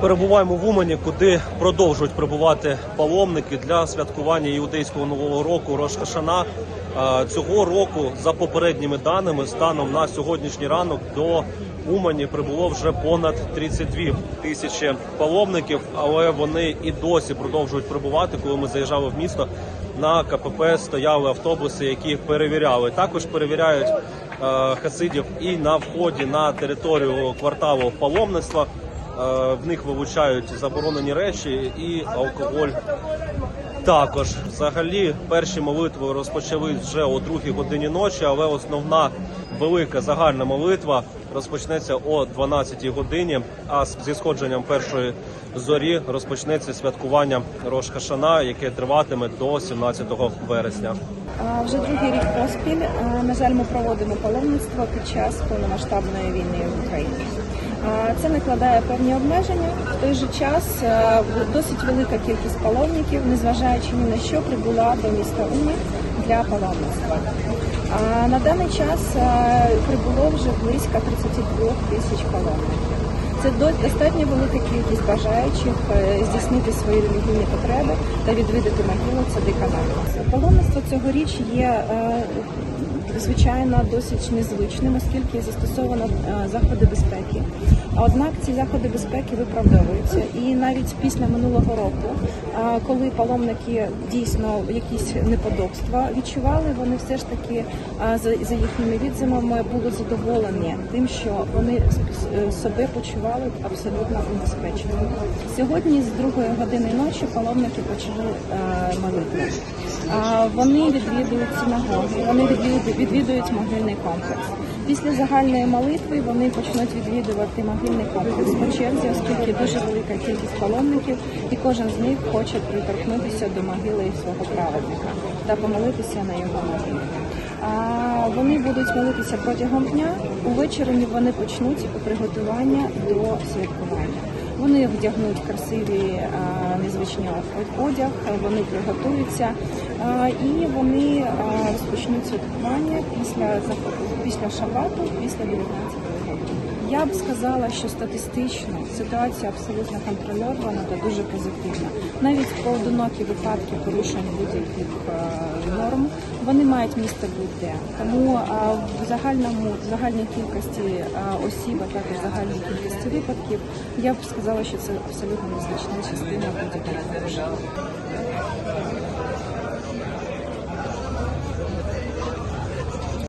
Перебуваємо в Умані, куди продовжують прибувати паломники для святкування іудейського нового року Рошашана. Е, Цього року, за попередніми даними, станом на сьогоднішній ранок до Умані прибуло вже понад 32 тисячі паломників, але вони і досі продовжують прибувати. Коли ми заїжджали в місто, на КПП стояли автобуси, які перевіряли. Також перевіряють е, хасидів і на вході на територію кварталу паломництва. Е, В них вилучають заборонені речі і алкоголь. Також взагалі перші молитви розпочали вже о другій годині ночі, але основна велика загальна молитва розпочнеться о 12 годині. А зі сходженням першої зорі розпочнеться святкування Рош Хашана, яке триватиме до 17 вересня. Вже другий рік поспіль. На жаль, ми проводимо паломництво під час повномасштабної війни в Україні. Це накладає певні обмеження. В той же час досить велика кількість паломників, незважаючи ні на що, прибула до міста Умі для паломництва. На даний час прибуло вже близько 32 тисяч паломників. Це до- достатньо велика кількість бажаючих е, здійснити свої релігійні потреби та відвідати могилу цадика. Паломництво цьогоріч є е, звичайно досить незвичним, оскільки застосовано е, заходи безпеки. Однак ці заходи безпеки виправдовуються, і навіть після минулого року, коли паломники дійсно якісь неподобства відчували, вони все ж таки е, за, їхніми відзимами були задоволені тим, що вони себе почували абсолютно убезпеченими. Сьогодні з другої години ночі паломники почали е, молитву. Вони відвідують синагоги, вони відвідують могильний комплекс. Після загальної молитви вони почнуть відвідувати могильний комплекс по черзі, оскільки дуже велика кількість паломників, і кожен з них хоче приторкнутися до могили свого праведника та помолитися на його могилі. А, Вони будуть молитися протягом дня. Увечері вони почнуть приготування до святкування. Вони вдягнуть красиві незвичні одяг, вони приготуються і вони розпочнуть святкування після після шабату, після 19 години. Я б сказала, що статистично ситуація абсолютно контрольована та дуже позитивна. Навіть поодинокі випадки порушень будь-яких е, норм вони мають місце бути. Тому е, в загальному в загальній кількості е, осіб, а також в загальній кількості випадків, я б сказала, що це абсолютно незначна частина будь-яких порушень.